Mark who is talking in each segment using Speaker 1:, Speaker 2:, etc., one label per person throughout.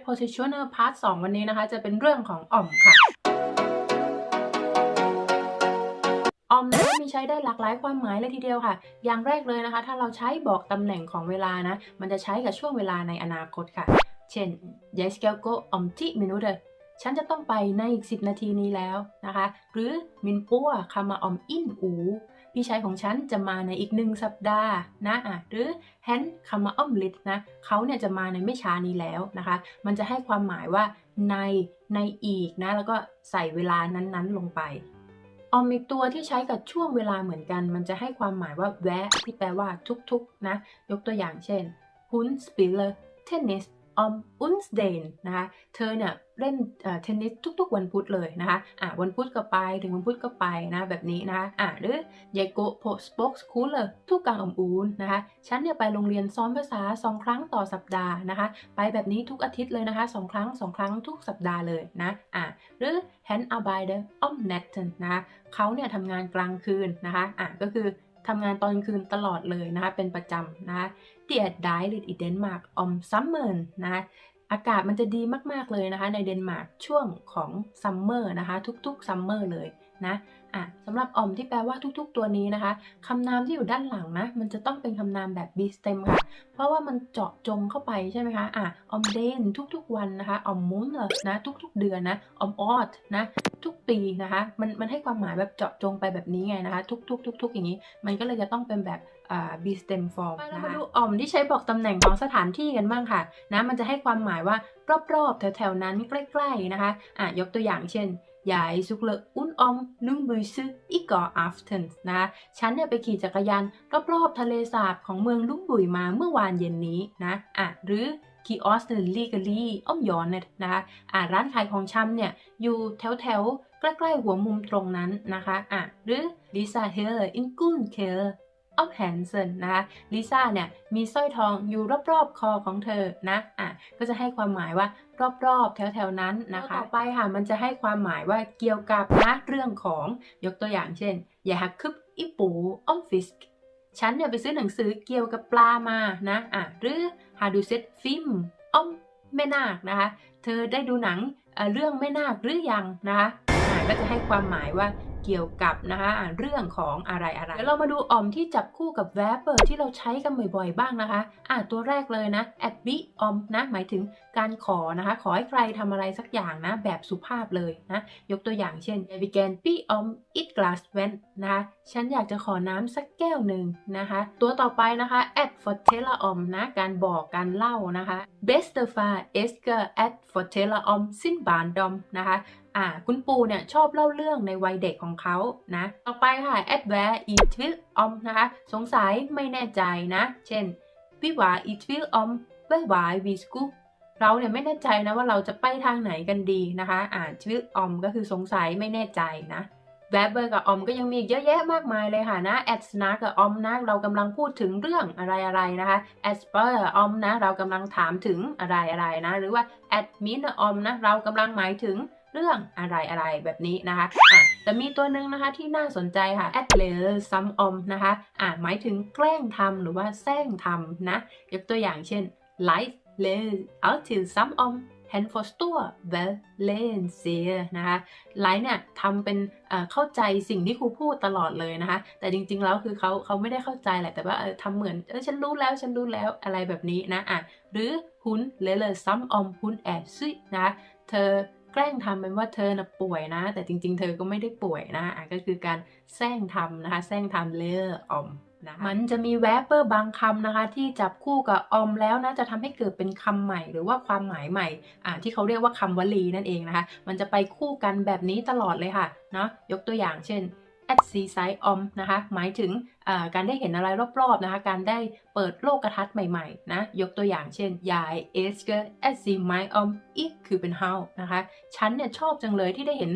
Speaker 1: prepositioner part 2 วันนี้นะคะ จะเป็นเรื่องของอ่อมค่ะออมนะมีใช้ได้หลากหลายความหมายเลยทีเดียวค่ะ อย่างแรกเลยนะคะ ถ้าเราใช้บอกตำแหน่งของเวลานะ มันจะใช้กับช่วงเวลาในอนาคตค่ะ เช่น jag ska gå om 10 minuter ฉันจะต้องไปในอีก 10 นาทีนี้แล้วนะคะ หรือ min bror kommer om en uge พี่ชายของฉันจะมาในอีกหนึ่งสัปดาห์นะอะหรือ han kommer om lidt นะเขาเนี่ยจะมาในไม่ช้านี้แล้วนะคะ มันจะให้ความหมายว่าในในอีกนะแล้วก็ใส่เวลานั้นๆลงไปออมอีกตัวที่ใช้กับช่วงเวลาเหมือนกัน มันจะให้ความหมายว่าแวะที่แปลว่าทุกๆนะ ยกตัวอย่างเช่น hun spiller tennis om onsdagen นะคะเธอเนี่ยเล่นเทนนิสทุกๆ วันพุธเลยนะคะอะวันพุธก็ไปถึงวันพุธก็ไปนะแบบนี้นะคะอะหรือ jeg går på sprogskole ทุกกลางอมอูนนะคะฉันเนี่ยไปโรงเรียนซ้อมภาษา 2 ครั้งต่อสัปดาห์นะคะไปแบบนี้ทุกอาทิตย์เลยนะคะ 2 ครั้ง 2 ครั้งทุกสัปดาห์เลยนะอะหรือ han arbeider om natten นะคะเขาเนี่ยทำงานกลางคืนนะคะอะก็คือทำงานตอนกลางคืนตลอดเลยนะคะเป็นประจำนะคะ Det er dejligt i Danmark om sommeren นะคะอากาศมันจะดีมาก ๆ เลยนะคะ ในเดนมาร์กช่วงของซัมเมอร์นะคะ ทุกๆซัมเมอร์เลยนะอะสำหรับออมที่แปลว่าทุกๆตัวนี้นะคะคำนามที่อยู่ด้านหลังนะ มันจะต้องเป็นคำนามแบบ be stem ค่ะ เพราะว่ามันเจาะจงเข้าไปใช่ไหมคะอะออมเดนทุกๆวันนะคะออมมุนนะทุกๆเดือนนะออมออดนะทุกปีนะคะ มันมันให้ความหมายแบบเจาะจงไปแบบนี้ไงนะคะ ทุกๆทุกๆอย่างนี้ มันก็เลยจะต้องเป็นแบบ อ่า be stem form เรามาดูอ่อมที่ใช้บอกตำแหน่งของสถานที่กันบ้างค่ะนะมันจะให้ความหมายว่ารอบๆ แถวๆนั้นใกล้ๆนะคะอะยกตัวอย่างเช่น Jeg cykler udenom Lyngbyse i går aften นะคะฉันเนี่ยไปขี่จักรยานรอบๆทะเลสาบของเมืองลุงบุยมาเมื่อวานเย็นนี้นะอะหรือ kiosk legally อ้อมย้อนเนี่ยนะคะอะร้านขายของชำเนี่ย อยู่แถวๆใกล้ ๆ หัวมุมตรงนั้นนะคะอะหรือ Lisa Heller in Gunkel ออ ฟแฮนเซนนะคะลิซ่าเนี่ยมีสร้อยทองอยู่รอบๆคอของเธอนะอะก็จะให้ความหมายว่ารอบๆ แถวๆนั้นนะคะต่อไปค่ะมันจะให้ความหมายว่าเกี่ยวกับนะเรื่องของยกตัวอย่างเช่น อย่าหักคึบอิปูออมฟิสฉันเนี่ยไปซื้อหนังสือเกี่ยวกับปลามานะอะหรือฮาดูเซตฟิล์มออมแม่นาคนะคะ เธอได้ดูหนังเรื่องแม่นาคหรือยังนะคะอะก็จะให้ความหมายว่า เกี่ยวกับนะคะะเรื่องของอะไรอะไรเดี๋ยวเรามาดูอ่อมที่จับคู่กับ verb ที่เราใช้กันบ่อยๆบ้างนะคะอะตัวแรกเลยนะ at be om นะหมายถึงการขอนะคะ ขอให้ใครทำอะไรสักอย่างนะ แบบสุภาพเลยนะยกตัวอย่างเช่น we can be om it glass when นะคะฉันอยากจะขอน้ำสักแก้วหนึ่งนะคะ ตัวต่อไปนะคะ at fortella om นะการบอกการเล่านะคะ best f a esker at fortella om sin barndom นะคะ อ่าคุณปู่เนี่ยชอบเล่าเรื่องในวัยเด็กของเขานะต่อไปค่ะ at where it will om นะคะสงสัยไม่แน่ใจนะ เช่น we were it will om where why we school เราเนี่ยไม่แน่ใจนะว่าเราจะไปทางไหนกันดีนะคะ อ่านชื่ออมก็คือสงสัยไม่แน่ใจนะแวบเบอร์กับออมก็ยังมีเยอะแยะมากมายเลยค่ะนะแอดนะกับออมนะเรากำลังพูดถึงเรื่องอะไรอะไรนะคะแอดเปอร์ออมนะ เรากำลังถามถึงอะไรอะไรนะ หรือว่าแอดมินออมนะ เรากำลังหมายถึง เรื่องอะไรอะไรแบบนี้นะคะอะแต่มีตัวหนึ่งนะคะที่น่าสนใจค่ะ at l e r some om นะคะอะหมายถึงแกล้งทำหรือว่าแซงทำนะ ยกตัวอย่างเช่น life l e r alltid some om hen forstår hvad lægen siger นะคะไลฟ์เนี่ยทำเป็นเข้าใจสิ่งที่ครูพูดตลอดเลยนะคะ แต่จริงๆแล้วคือเขาเขาไม่ได้เข้าใจแหละแต่ว่าทำเหมือนเออฉันรู้แล้วฉันรู้แล้วอะไรแบบนี้นะอะหรือหุนเลเลซัมอมหุนแอบซุยนะเธอ แกล้งทำเป็นว่าเธอนะป่วยนะ แต่จริง ๆ เธอก็ไม่ได้ป่วยนะอะก็คือการแซงทำนะคะแซงทำเลอออมนะคะมันจะมีแวบเปอร์บางคำนะคะ ที่จับคู่กับออมแล้วนะจะทำให้เกิดเป็นคำใหม่ หรือว่าความหมายใหม่อ่าที่เขาเรียกว่าคำวลีนั่นเองนะคะ มันจะไปคู่กันแบบนี้ตลอดเลยค่ะเนาะยกตัวอย่างเช่น at seaside om นะคะ หมายถึงการได้เห็นอะไรรอบๆนะคะ การได้เปิดโลกทัศน์ใหม่ๆ นะ ยกตัวอย่างเช่น ยาย elsker at sea my om อีกคือเป็นเฮานะคะ ฉันเนี่ยชอบจังเลยที่ได้เห็น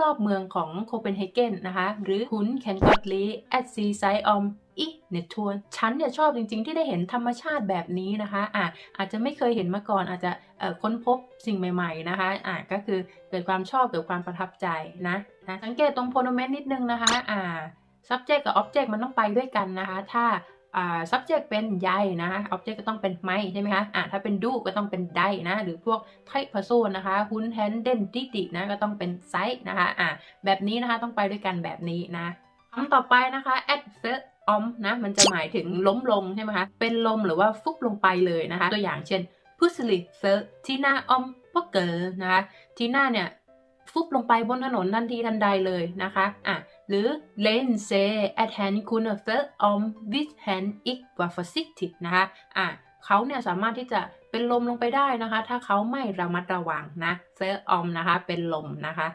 Speaker 1: รอบๆเมืองของโคเปนเฮเกนนะคะ หรือคุณแคนกอดลี at seaside om อี เนทัวร์ฉันเนี่ยชอบจริง ๆ ที่ได้เห็นธรรมชาติแบบนี้นะคะอะอาจจะไม่เคยเห็นมาก่อน อาจจะค้นพบสิ่งใหม่ ๆนะคะอะก็คือเกิดความชอบเกิดความประทับใจนะนะสังเกตตรง pronomen นิดนึงนะคะอ่า subject กับ object มันต้องไปด้วยกันนะคะ ถ้าอ่า subject เป็นใยนะคะ object ก็ต้องเป็นไม้ใช่ไหมคะอ่าถ้าเป็นดูก็ต้องเป็นได้นะ หรือพวกไทพโซนนะคะหุนแฮนเดนดิตินะก็ต้องเป็นไซส์นะคะอ่าแบบนี้นะคะต้องไปด้วยกันแบบนี้นะคำต่อไปนะคะ at f e om นะมันจะหมายถึงล้มลงใช่ไหมคะเป็นลมหรือว่าฟุบลงไปเลยนะคะ ตัวอย่างเช่น pusli f e tina om p o k e r นะคะทีน่าเนี่ยฟุบลงไปบนถนนทันทีทันใดเลยนะคะอะหรือ len se at han kunne fed om hvis han ikke var forsigtig นะคะอะเขาเนี่ยสามารถที่จะเป็นลมลงไปได้นะคะ ถ้าเขาไม่ระมัดระวังนะ fed om นะคะ เป็นลมนะคะ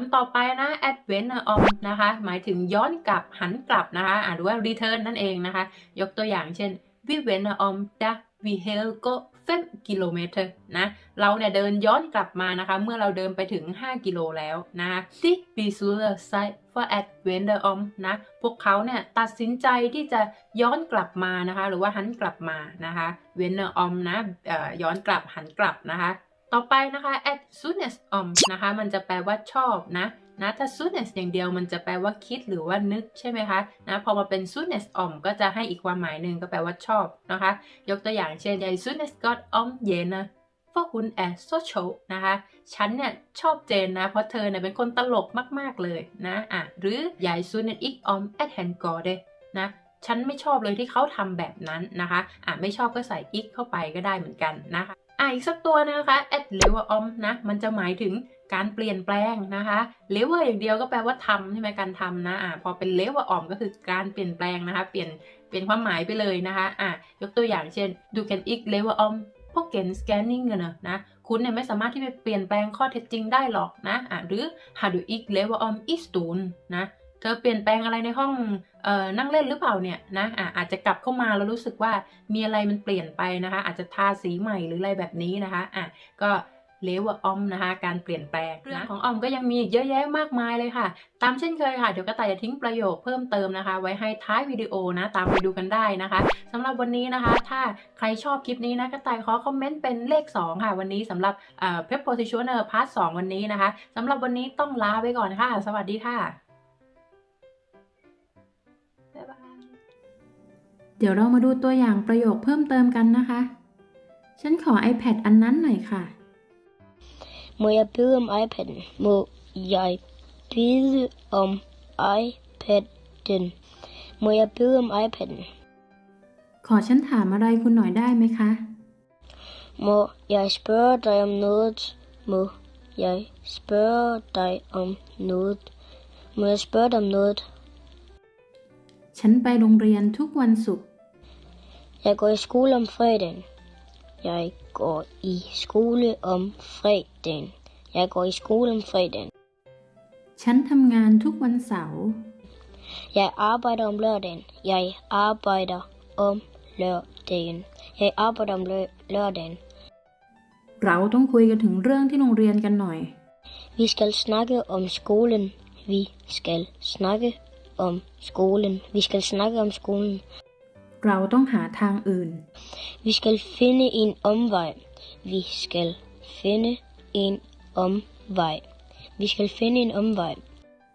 Speaker 1: คำต่อไปนะ advent om นะคะ หมายถึงย้อนกลับหันกลับนะคะอะหรือว่า return นั่นเองนะคะ ยกตัวอย่างเช่น vi vender om da vi havde gået 5 kilometer นะ เราเนี่ยเดินย้อนกลับมานะคะ เมื่อเราเดินไปถึง 5 กิโลแล้วนะคะที่ beslutter sig for at vende om นะ พวกเขาเนี่ยตัดสินใจที่จะย้อนกลับมานะคะ หรือว่าหันกลับมานะคะ v e n om นะย้อนกลับหันกลับนะคะ ต่อไปนะคะ at soonest om นะคะ มันจะแปลว่าชอบนะนะถ้า soonest อย่างเดียวมันจะแปลว่าคิดหรือว่านึกใช่ไหมคะนะพอมาเป็น soonest om ก็จะให้อีกความหมายหนึ่งก็แปลว่าชอบนะคะ ยกตัวอย่างเช่น jeg synes godt om Jane for hun er så sjov นะคะฉันเนี่ยชอบเจนนะ เพราะเธอเนี่ยเป็นคนตลกมากๆเลยนะอะหรือ jeg synes ikke om at han gør det นะฉันไม่ชอบเลยที่เขาทำแบบนั้นนะคะอะไม่ชอบก็ใส่ ik เข้าไปก็ได้เหมือนกันนะคะ อะอีกสักตัวนะคะ at lever om นะ มันจะหมายถึงการเปลี่ยนแปลงนะคะ lever อย่างเดียวก็แปลว่าทำใช่ไหมการทำนะ อะพอเป็น lever om ก็คือการเปลี่ยนแปลงนะคะ เปลี่ยนเปลี่ยนความหมายไปเลยนะคะ อะยกตัวอย่างเช่น du kan ikke lave om på genskærningerne นะ คุณเนี่ยไม่สามารถที่จะเปลี่ยนแปลงข้อเท็จจริงได้หรอกนะอะหรือ har du ikke lave om i stuen นะ เธอเปลี่ยนแปลงอะไรในห้องเอ่อนั่งเล่นหรือเปล่าเนี่ยนะอะอาจจะกลับเข้ามาแล้วรู้สึกว่ามีอะไรมันเปลี่ยนไปนะคะ อาจจะทาสีใหม่หรืออะไรแบบนี้นะคะอะก็เลวออมนะคะ การเปลี่ยนแปลงเรื่องของออมก็ยังมีอีกเยอะแยะมากมายเลยค่ะ ตามเช่นเคยค่ะ เดี๋ยวกระต่ายจะทิ้งประโยคเพิ่มเติมนะคะ ไว้ให้ท้ายวิดีโอนะ ตามไปดูกันได้นะคะสำหรับวันนี้นะคะ ถ้าใครชอบคลิปนี้นะกระต่ายขอคอมเมนต์เป็นเลข 2 ค่ะ วันนี้สำหรับเอ่อ prepositioner part 2วันนี้นะคะสำหรับวันนี้ต้องลาไปก่อนค่ะ สวัสดีค่ะ เดี๋ยวเรามาดูตัวอย่างประโยคเพิ่มเติมกันนะคะ ฉันขอ iPad อันนั้นหน่อยค่ะ
Speaker 2: Må jeg bede om iPad'en? Må jeg bede om iPad'en? Må jeg bede om iPad'en?
Speaker 1: ขอฉันถามอะไรคุณหน่อยได้ไหมคะ
Speaker 2: Må jeg spørge dig om noget? Må jeg spørge dig om noget? Må jeg spørge dig om noget?
Speaker 1: ฉันไปโรงเรียนทุกวันศุกร์
Speaker 2: Jeg går i skole om fredagen. Jeg går i skole om fredagen. Jeg går i skole om fredagen.
Speaker 1: ฉันทำงานทุกวันเสาร์
Speaker 2: Jeg arbejder om lørdagen. Jeg arbejder om lørdagen. Jeg arbejder om lø- lørdagen.
Speaker 1: เราต้องคุยกันถึงเรื่องที่โรงเรียนกันหน่อย
Speaker 2: Vi skal snakke om skolen. Vi skal snakke om skolen. Vi skal snakke om skolen.
Speaker 1: เราต้องหาทางอื่น
Speaker 2: Vi skal finde en omvej. Vi skal finde en omvej. Vi skal finde en omvej.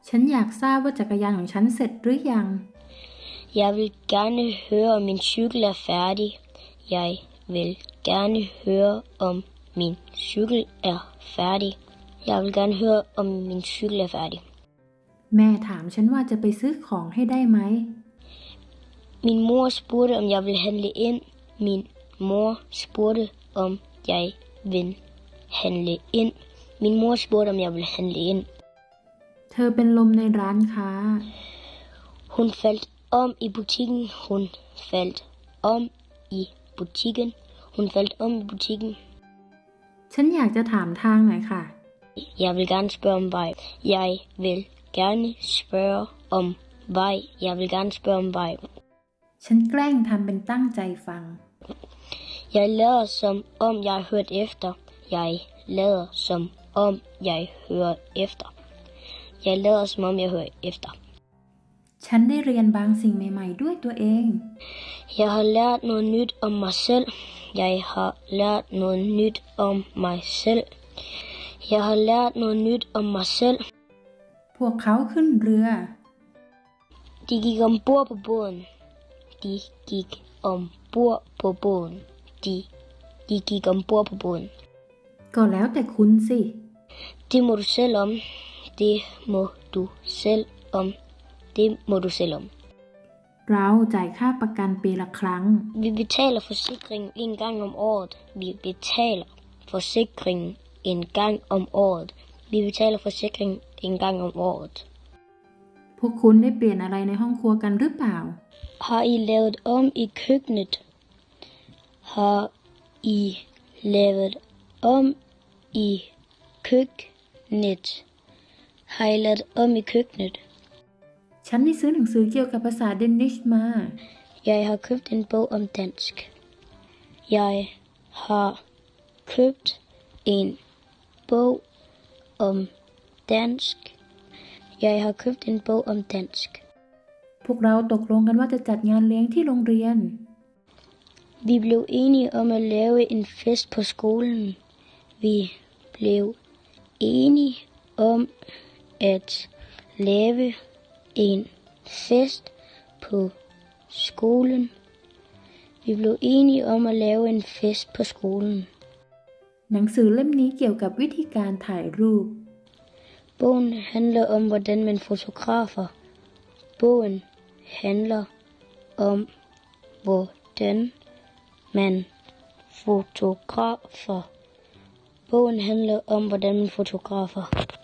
Speaker 1: ฉันอยากทราบว่าจักรยานของฉันเสร็จหรือยัง
Speaker 2: Jeg vil gerne høre, om min cykel er færdig. Jeg vil gerne høre, om min cykel er færdig. Jeg vil gerne høre, om min cykel er færdig.
Speaker 1: แม่ถามฉันว่าจะไปซื้อของให้ได้ไหม
Speaker 2: Min mor spurgte, om jeg ville handle ind. Min mor spurgte, om jeg vil handle ind. Min mor spurgte, om jeg ville handle ind.
Speaker 1: เธอเป็นลมในร้านค้า
Speaker 2: Hun faldt om i butikken. Hun faldt om i butikken. Hun faldt om i butikken.
Speaker 1: ฉันอยากจะถามทางหน่อยค่ะ
Speaker 2: Jeg vil gerne spørge om vej. Jeg vil gerne spørge om vej. Jeg vil gerne spørge om vej.
Speaker 1: ฉันแกล้งทำเป็นตั้งใจฟัง
Speaker 2: Jeg lader som om jeg har hørt efter. Jeg lader som om jeg hører efter. Jeg lader som om jeg hører efter.
Speaker 1: ฉันได้เรียนบางสิ่งใหม่ๆด้วยตัวเอง
Speaker 2: Jeg har lært noget nyt om mig selv. Jeg har lært noget nyt om mig selv. Jeg har lært noget nyt om mig selv.
Speaker 1: พวกเขาขึ้นเรือ
Speaker 2: De gik ombord på båden. De gik ombord på båden. De, de gik ombord på båden.
Speaker 3: ก็แล้วแต่คุณสิ
Speaker 2: Det må du selv om. Det må du selv om. Det må du selv om.
Speaker 3: เราจ่ายค่าประกันปีละครั้ง
Speaker 2: Vi betaler forsikring en gang om året. Vi betaler forsikring en gang om året. Vi betaler forsikring en gang om året.
Speaker 3: พวกคุณได้เปลี่ยนอะไรในห้องครัวกันหรือเปล่า
Speaker 2: Har I lavet om i køkkenet? Har I lavet om i køkkenet? Har I lavet om i køkkenet?
Speaker 3: ฉันได้ซื้อหนังสือเกี่ยวกับภาษาเดนิชมา
Speaker 2: Jeg har købt en bog om dansk. Jeg har købt en bog om dansk. Jeg har købt en bog om dansk.
Speaker 3: พวกเราตกลงกันว่าจะจัดงานเลี้ยงที่โรงเรียน
Speaker 2: Vi blev enige om at lave en fest på skolen. Vi blev enige om at lave en fest på skolen. Vi blev enige om at lave en fest på skolen.
Speaker 3: หนังสือเล่มนี้เกี่ยวกับวิธีการถ่ายรูป
Speaker 2: Bogen handler om, hvordan man fotografer. Bogen handler om, hvordan man fotografer. Bogen handler om, hvordan man fotografer.